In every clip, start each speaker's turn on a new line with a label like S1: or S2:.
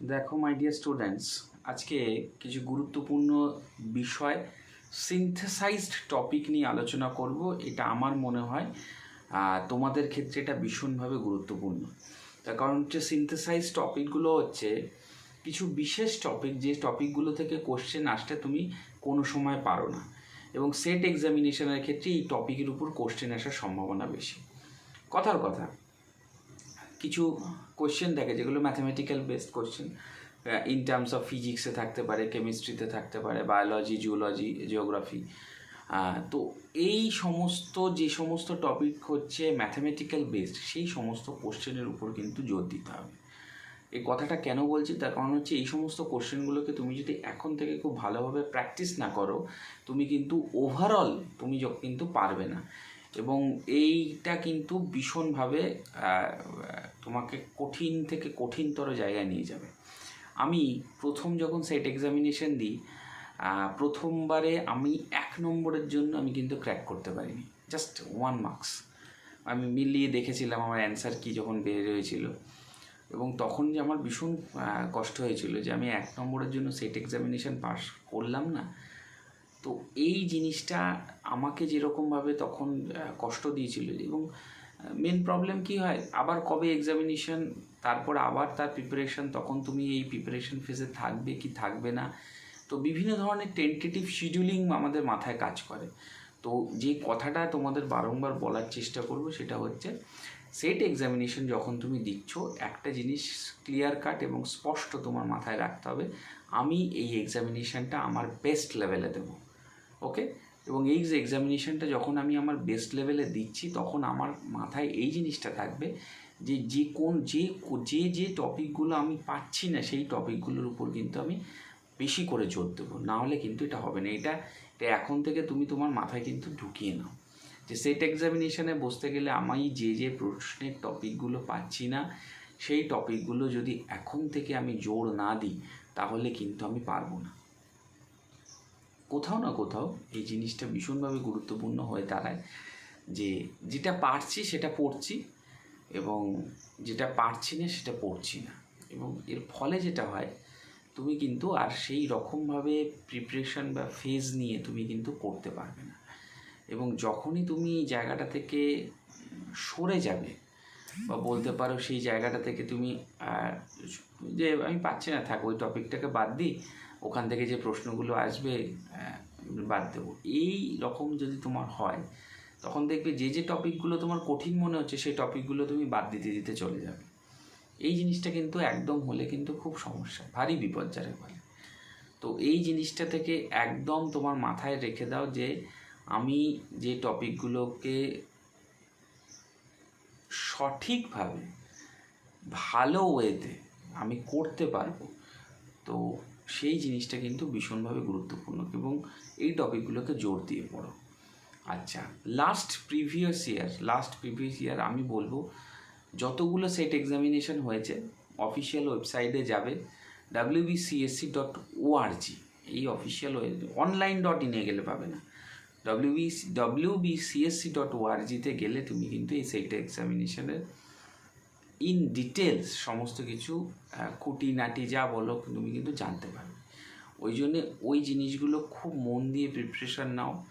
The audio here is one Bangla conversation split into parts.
S1: দেখো মাই ডিয়ার স্টুডেন্টস আজকে কিছু গুরুত্বপূর্ণ বিষয় সিনথেসাইজড টপিক নিয়ে আলোচনা করব। এটা আমার মনে হয় তোমাদের ক্ষেত্রে এটা ভীষণভাবে গুরুত্বপূর্ণ। তার কারণ হচ্ছে সিনথেসাইজ টপিকগুলো হচ্ছে কিছু বিশেষ টপিক যে টপিকগুলো থেকে কোশ্চেন আসতে তুমি কোনো সময় পারো না। এবং সেট এক্সামিনেশনের ক্ষেত্রে এই টপিকের উপর কোশ্চেন আসার সম্ভাবনা বেশি। কথার কথা কিছু কোয়েশ্চেন থাকে যেগুলো mathematical based question in terms of ফিজিক্সে থাকতে পারে কেমিস্ট্রিতে থাকতে পারে বায়োলজি জিওলজি জিওগ্রাফি তো এই সমস্ত, যে সমস্ত টপিক হচ্ছে ম্যাথামেটিক্যাল বেসড সেই সমস্ত কোশ্চেনের উপর কিন্তু জোর দিতে হবে। এই কথাটা কেন বলছি? তার কারণ হচ্ছে এই সমস্ত কোশ্চেনগুলোকে তুমি যদি এখন থেকে খুব ভালোভাবে প্র্যাকটিস না করো, তুমি কিন্তু ওভারঅল তুমি কিন্তু পারবে না। এবং এইটা কিন্তু ভীষণভাবে তোমাকে কঠিন থেকে কঠিনতর জায়গায় নিয়ে যাবে। আমি প্রথম যখন সেট এক্সামিনেশন দিই প্রথমবারে আমি এক নম্বরের জন্য আমি কিন্তু ক্র্যাক করতে পারিনি। জাস্ট ওয়ান মার্কস আমি মিলিয়ে দেখেছিলাম আমার অ্যান্সার কি যখন বের হয়েছিল। এবং তখন যে আমার ভীষণ কষ্ট হয়েছিল যে আমি এক নম্বরের জন্য সেট এক্সামিনেশন পাস করলাম না তো এই জিনিসটা আমাকে যেরকমভাবে তখন কষ্ট দিয়েছিল এবং মেন প্রবলেম কি হয়? আবার কবে এক্সামিনেশন তারপর আবার তার প্রিপারেশন তখন তুমি এই প্রিপারেশন ফেজে থাকবে কি থাকবে না? তো বিভিন্ন ধরনের টেন্টেটিভ শিডিউলিং আমাদের মাথায় কাজ করে। তো যে কথাটা তোমাদের বারংবার বলার চেষ্টা করব সেটা হচ্ছে সেট এক্সামিনেশন যখন তুমি দিচ্ছ, একটা জিনিস ক্লিয়ার কাট এবং স্পষ্ট তোমার মাথায় রাখতে হবে, আমি এই এক্সামিনেশনটা আমার বেস্ট লেভেলে দেবো। ওকে এবং এই যে এক্সামিনেশনটা যখন আমি আমার বেস্ট লেভেলে দিচ্ছি, তখন আমার মাথায় এই জিনিসটা থাকবে যে যে কোন, যে যে যে টপিকগুলো আমি পাচ্ছি না, সেই টপিকগুলোর উপর কিন্তু আমি বেশি করে জোর দেবো। না হলে কিন্তু এটা হবে না। এটা এটা এখন থেকে তুমি তোমার মাথায় কিন্তু ঢুকিয়ে নাও। যে সেট এক্সামিনেশানে বসতে গেলে আমি যে যে প্রশ্নের টপিকগুলো পাচ্ছি না, সেই টপিকগুলো যদি এখন থেকে আমি জোর না দিই, তাহলে কিন্তু আমি পারব না। কোথাও না কোথাও এই জিনিসটা ভীষণভাবে গুরুত্বপূর্ণ হয়ে দাঁড়ায় যে যেটা পারছি সেটা পড়ছি এবং যেটা পারছি না সেটা পড়ছি না। এবং এর ফলে যেটা হয়, তুমি কিন্তু আর সেই রকমভাবে প্রিপারেশন বা ফেজ নিয়ে তুমি কিন্তু করতে পারবে না। এবং যখনই তুমি জায়গাটা থেকে সরে যাবে বা বলতে পারো সেই জায়গাটা থেকে তুমি যে আমি পাচ্ছি না, থাক, ওই টপিকটাকে বাদ দিই, ওখান থেকে যে প্রশ্নগুলো আসবে বাদ দেবো। এই রকম যদি তোমার হয়, তখন দেখবে যে যে টপিকগুলো তোমার কঠিন মনে হচ্ছে, সেই টপিকগুলো তুমি বাদ দিতে দিতে চলে যাবে। এই জিনিসটা কিন্তু একদম হলে কিন্তু খুব সমস্যা, ভারী যারে বলে তো এই জিনিসটা থেকে একদম তোমার মাথায় রেখে দাও যে, আমি যে টপিকগুলোকে সঠিকভাবে ভালো ওয়েতে আমি করতে পারব, তো সেই জিনিসটা কিন্তু ভীষণভাবে গুরুত্বপূর্ণ এবং এই টপিকগুলোকে জোর দিয়ে পড়ো। আচ্ছা last previous year last previous year আমি বলব, যতগুলো সেট এক্সামিনেশন হয়েছে অফিসিয়াল ওয়েবসাইটে যাবে ডাব্লিউবিসিএসসি ডট ওআরজি এই অফিসিয়াল অনলাইন ডট ইনে গেলে পাবে না। ডব্লিউবি ডব্লিউবিসিএসসি ডট গেলে তুমি কিন্তু এই সেট এক্সামিনেশনের ইন ডিটেলস সমস্ত কিছু খুঁটিনাটি যা বলো তুমি কিন্তু জানতে পারবে। ওই জন্যে ওই জিনিসগুলো খুব মন দিয়ে প্রিপারেশান নাও।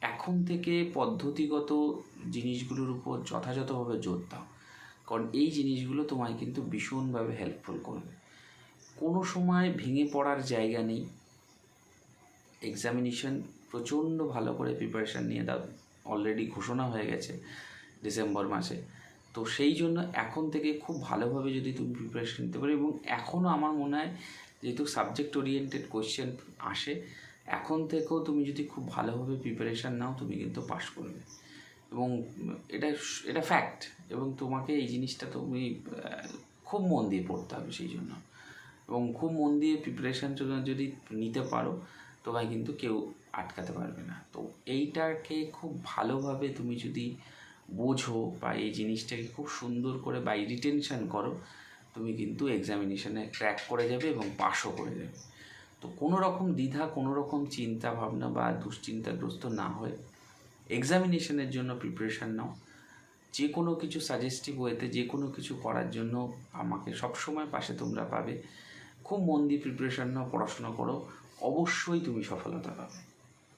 S1: এখন থেকে পদ্ধতিগত জিনিসগুলোর উপর যথাযথভাবে জোর দাও। কারণ এই জিনিসগুলো তোমায় কিন্তু ভীষণভাবে হেল্পফুল করবে। কোনো সময় ভেঙে পড়ার জায়গা নেই। এক্সামিনেশন প্রচণ্ড ভালো করে প্রিপারেশান নিয়ে দাও অলরেডি ঘোষণা হয়ে গেছে ডিসেম্বর মাসে। তো সেই জন্য এখন থেকে খুব ভালোভাবে যদি তুমি প্রিপারেশান নিতে পারো এবং এখনও আমার মনে হয় যেহেতু সাবজেক্ট ওরিয়েন্টেড কোয়েশ্চেন আসে, এখন থেকেও তুমি যদি খুব ভালোভাবে প্রিপারেশান নাও, তুমি কিন্তু পাশ করবে। এবং এটা এটা ফ্যাক্ট এবং তোমাকে এই জিনিসটা তুমি খুব মন দিয়ে পড়তে হবে সেই জন্য। এবং খুব মন দিয়ে প্রিপারেশান যদি নিতে পারো, তোমায় কিন্তু কেউ আটকাতে পারবে না। তো এইটাকে খুব ভালোভাবে তুমি যদি বোঝো বা এই জিনিসটাকে খুব সুন্দর করে বাই রিটেনশান করো, তুমি কিন্তু এক্সামিনেশনে ক্র্যাক করে যাবে এবং পাশও করে যাবে। তো কোনো রকম দ্বিধা কোনো রকম চিন্তা ভাবনা বা দুশ্চিন্তাগ্রস্ত না হয়ে এক্সামিনেশনের জন্য প্রিপারেশান নাও। যে কোনো কিছু সাজেস্টিভ ওয়েতে যে কোনো কিছু করার জন্য আমাকে সবসময় পাশে তোমরা পাবে। খুব মন দিয়ে প্রিপারেশন নাও, পড়াশোনা করো, অবশ্যই তুমি সফলতা পাবে।